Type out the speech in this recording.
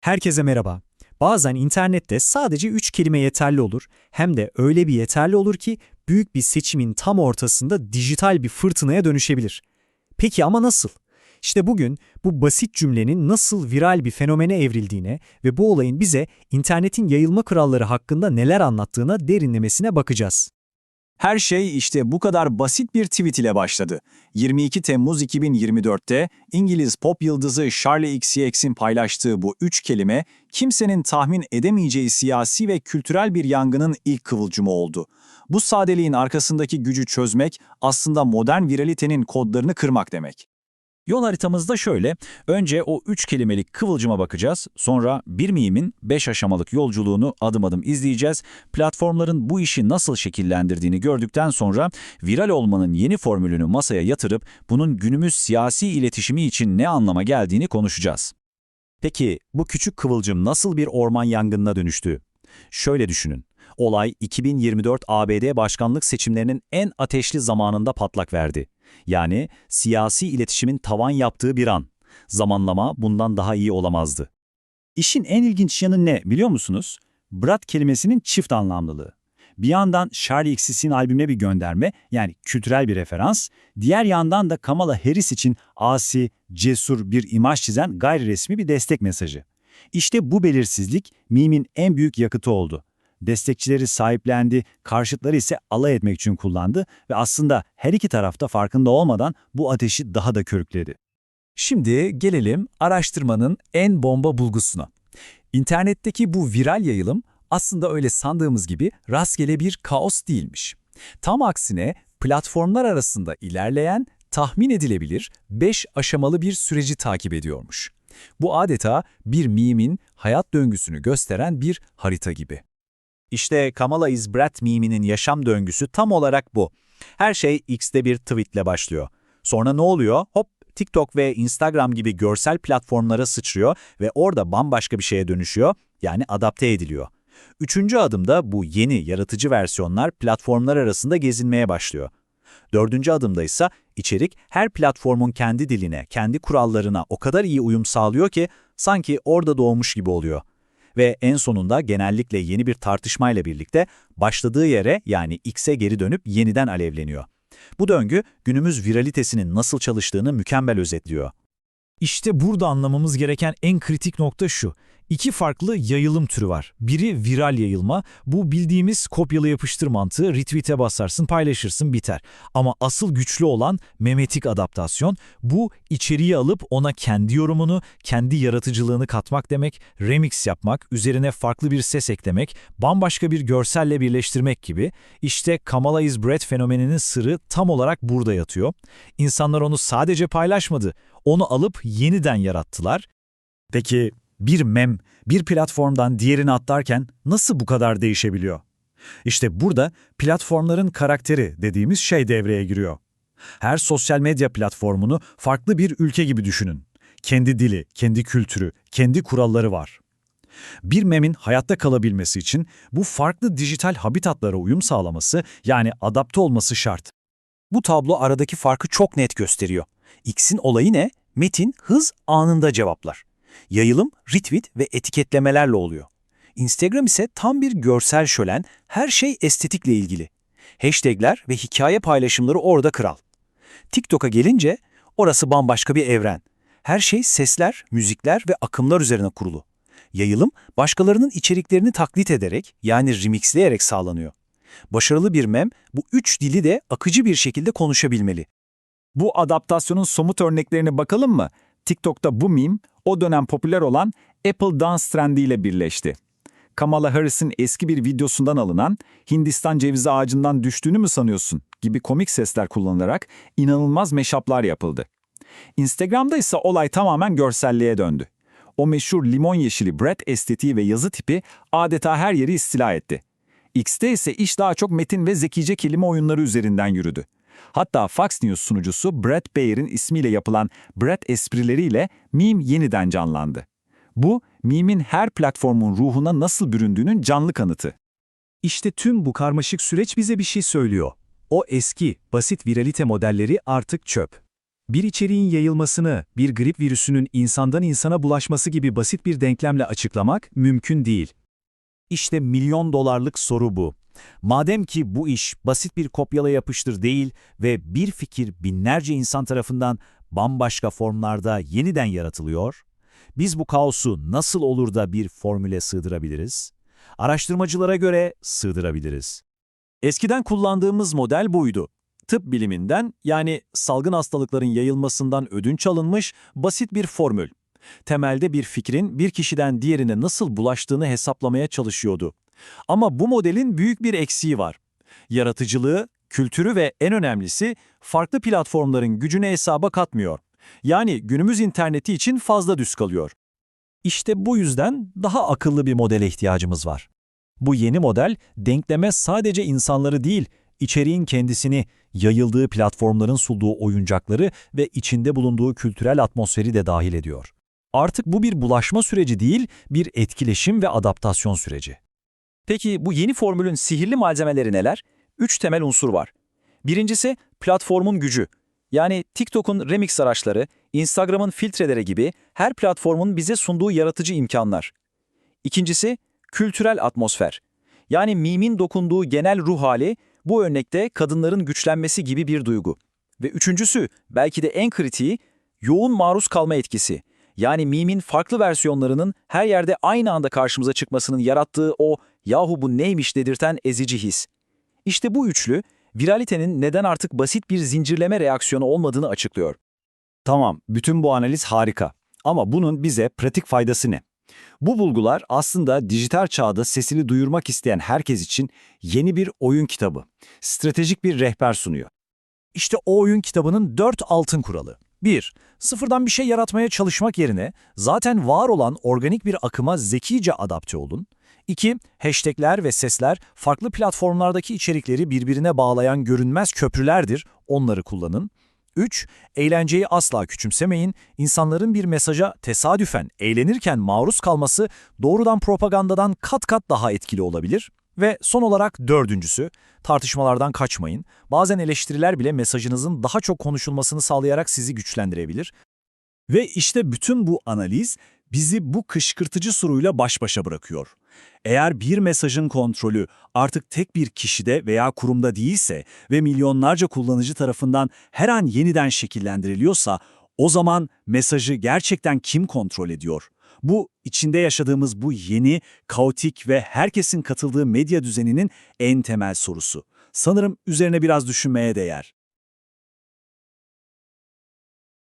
Herkese merhaba. Bazen internette sadece 3 kelime yeterli olur, hem de öyle bir yeterli olur ki büyük bir seçimin tam ortasında dijital bir fırtınaya dönüşebilir. Peki ama nasıl? İşte bugün bu basit cümlenin nasıl viral bir fenomene evrildiğine ve bu olayın bize internetin yayılma kuralları hakkında neler anlattığına derinlemesine bakacağız. Her şey işte bu kadar basit bir tweet ile başladı. 22 Temmuz 2024'te İngiliz pop yıldızı Charlie XCX'in paylaştığı bu üç kelime kimsenin tahmin edemeyeceği siyasi ve kültürel bir yangının ilk kıvılcımı oldu. Bu sadeliğin arkasındaki gücü çözmek aslında modern viralitenin kodlarını kırmak demek. Yol haritamızda şöyle, önce o üç kelimelik kıvılcıma bakacağız, sonra bir mimin beş aşamalık yolculuğunu adım adım izleyeceğiz, platformların bu işi nasıl şekillendirdiğini gördükten sonra viral olmanın yeni formülünü masaya yatırıp bunun günümüz siyasi iletişimi için ne anlama geldiğini konuşacağız. Peki bu küçük kıvılcım nasıl bir orman yangınına dönüştü? Şöyle düşünün. Olay 2024 ABD başkanlık seçimlerinin en ateşli zamanında patlak verdi. Yani siyasi iletişimin tavan yaptığı bir an. Zamanlama bundan daha iyi olamazdı. İşin en ilginç yanı ne biliyor musunuz? Brat kelimesinin çift anlamlılığı. Bir yandan Charlie XCX'in albümüne bir gönderme, yani kültürel bir referans, diğer yandan da Kamala Harris için asi, cesur bir imaj çizen gayri resmi bir destek mesajı. İşte bu belirsizlik mimin en büyük yakıtı oldu. Destekçileri sahiplendi, karşıtları ise alay etmek için kullandı ve aslında her iki tarafta farkında olmadan bu ateşi daha da körükledi. Şimdi gelelim araştırmanın en bomba bulgusuna. İnternetteki bu viral yayılım aslında öyle sandığımız gibi rastgele bir kaos değilmiş. Tam aksine platformlar arasında ilerleyen, tahmin edilebilir 5 aşamalı bir süreci takip ediyormuş. Bu adeta bir mimin hayat döngüsünü gösteren bir harita gibi. İşte Kamala is Brat miminin yaşam döngüsü tam olarak bu. Her şey X'te bir tweetle başlıyor. Sonra ne oluyor? Hop TikTok ve Instagram gibi görsel platformlara sıçrıyor ve orada bambaşka bir şeye dönüşüyor, yani adapte ediliyor. Üçüncü adımda bu yeni yaratıcı versiyonlar platformlar arasında gezinmeye başlıyor. Dördüncü adımda ise içerik her platformun kendi diline, kendi kurallarına o kadar iyi uyum sağlıyor ki sanki orada doğmuş gibi oluyor. Ve en sonunda genellikle yeni bir tartışmayla birlikte başladığı yere yani X'e geri dönüp yeniden alevleniyor. Bu döngü günümüz viralitesinin nasıl çalıştığını mükemmel özetliyor. İşte burada anlamamız gereken en kritik nokta şu. İki farklı yayılım türü var. Biri viral yayılma, bu bildiğimiz kopyala yapıştır mantığı, retweet'e basarsın, paylaşırsın, biter. Ama asıl güçlü olan memetik adaptasyon, bu içeriği alıp ona kendi yorumunu, kendi yaratıcılığını katmak demek, remix yapmak, üzerine farklı bir ses eklemek, bambaşka bir görselle birleştirmek gibi. İşte Kamala is Bread fenomeninin sırrı tam olarak burada yatıyor. İnsanlar onu sadece paylaşmadı, onu alıp yeniden yarattılar. Peki bir mem, bir platformdan diğerine atlarken nasıl bu kadar değişebiliyor? İşte burada platformların karakteri dediğimiz şey devreye giriyor. Her sosyal medya platformunu farklı bir ülke gibi düşünün. Kendi dili, kendi kültürü, kendi kuralları var. Bir memin hayatta kalabilmesi için bu farklı dijital habitatlara uyum sağlaması yani adapte olması şart. Bu tablo aradaki farkı çok net gösteriyor. X'in olayı ne? Metin hız anında cevaplar. Yayılım, retweet ve etiketlemelerle oluyor. Instagram ise tam bir görsel şölen, her şey estetikle ilgili. Hashtagler ve hikaye paylaşımları orada kral. TikTok'a gelince orası bambaşka bir evren. Her şey sesler, müzikler ve akımlar üzerine kurulu. Yayılım, başkalarının içeriklerini taklit ederek yani remixleyerek sağlanıyor. Başarılı bir mem bu üç dili de akıcı bir şekilde konuşabilmeli. Bu adaptasyonun somut örneklerine bakalım mı? TikTok'ta bu meme o dönem popüler olan Apple Dance trendiyle birleşti. Kamala Harris'in eski bir videosundan alınan Hindistan cevizi ağacından düştüğünü mü sanıyorsun gibi komik sesler kullanılarak inanılmaz meşaplar yapıldı. Instagram'da ise olay tamamen görselliğe döndü. O meşhur limon yeşili Brett estetiği ve yazı tipi adeta her yeri istila etti. X'te ise iş daha çok metin ve zekice kelime oyunları üzerinden yürüdü. Hatta Fox News sunucusu Brett Bayer'in ismiyle yapılan Brett esprileriyle meme yeniden canlandı. Bu, meme'in her platformun ruhuna nasıl büründüğünün canlı kanıtı. İşte tüm bu karmaşık süreç bize bir şey söylüyor. O eski, basit viralite modelleri artık çöp. Bir içeriğin yayılmasını, bir grip virüsünün insandan insana bulaşması gibi basit bir denklemle açıklamak mümkün değil. İşte milyon dolarlık soru bu. Madem ki bu iş basit bir kopyala yapıştır değil ve bir fikir binlerce insan tarafından bambaşka formlarda yeniden yaratılıyor, biz bu kaosu nasıl olur da bir formüle sığdırabiliriz? Araştırmacılara göre sığdırabiliriz. Eskiden kullandığımız model buydu. Tıp biliminden yani salgın hastalıkların yayılmasından ödünç alınmış basit bir formül. Temelde bir fikrin bir kişiden diğerine nasıl bulaştığını hesaplamaya çalışıyordu. Ama bu modelin büyük bir eksiği var. Yaratıcılığı, kültürü ve en önemlisi farklı platformların gücünü hesaba katmıyor. Yani günümüz interneti için fazla düz kalıyor. İşte bu yüzden daha akıllı bir modele ihtiyacımız var. Bu yeni model denkleme sadece insanları değil, içeriğin kendisini, yayıldığı platformların sunduğu oyuncakları ve içinde bulunduğu kültürel atmosferi de dahil ediyor. Artık bu bir bulaşma süreci değil, bir etkileşim ve adaptasyon süreci. Peki bu yeni formülün sihirli malzemeleri neler? Üç temel unsur var. Birincisi platformun gücü. Yani TikTok'un remix araçları, Instagram'ın filtreleri gibi her platformun bize sunduğu yaratıcı imkanlar. İkincisi kültürel atmosfer. Yani mimin dokunduğu genel ruh hali, bu örnekte kadınların güçlenmesi gibi bir duygu. Ve üçüncüsü, belki de en kritiği, yoğun maruz kalma etkisi. Yani mimin farklı versiyonlarının her yerde aynı anda karşımıza çıkmasının yarattığı o yahu bu neymiş dedirten ezici his. İşte bu üçlü, viralitenin neden artık basit bir zincirleme reaksiyonu olmadığını açıklıyor. Tamam, bütün bu analiz harika. Ama bunun bize pratik faydası ne? Bu bulgular aslında dijital çağda sesini duyurmak isteyen herkes için yeni bir oyun kitabı, stratejik bir rehber sunuyor. İşte o oyun kitabının dört altın kuralı. 1. Sıfırdan bir şey yaratmaya çalışmak yerine zaten var olan organik bir akıma zekice adapte olun. 2. Hashtagler ve sesler farklı platformlardaki içerikleri birbirine bağlayan görünmez köprülerdir, onları kullanın. 3. Eğlenceyi asla küçümsemeyin. İnsanların bir mesaja tesadüfen eğlenirken maruz kalması doğrudan propagandadan kat kat daha etkili olabilir. Ve son olarak dördüncüsü, tartışmalardan kaçmayın. Bazen eleştiriler bile mesajınızın daha çok konuşulmasını sağlayarak sizi güçlendirebilir. Ve işte bütün bu analiz bizi bu kışkırtıcı soruyla baş başa bırakıyor. Eğer bir mesajın kontrolü artık tek bir kişide veya kurumda değilse ve milyonlarca kullanıcı tarafından her an yeniden şekillendiriliyorsa, o zaman mesajı gerçekten kim kontrol ediyor? Bu içinde yaşadığımız bu yeni, kaotik ve herkesin katıldığı medya düzeninin en temel sorusu. Sanırım üzerine biraz düşünmeye değer.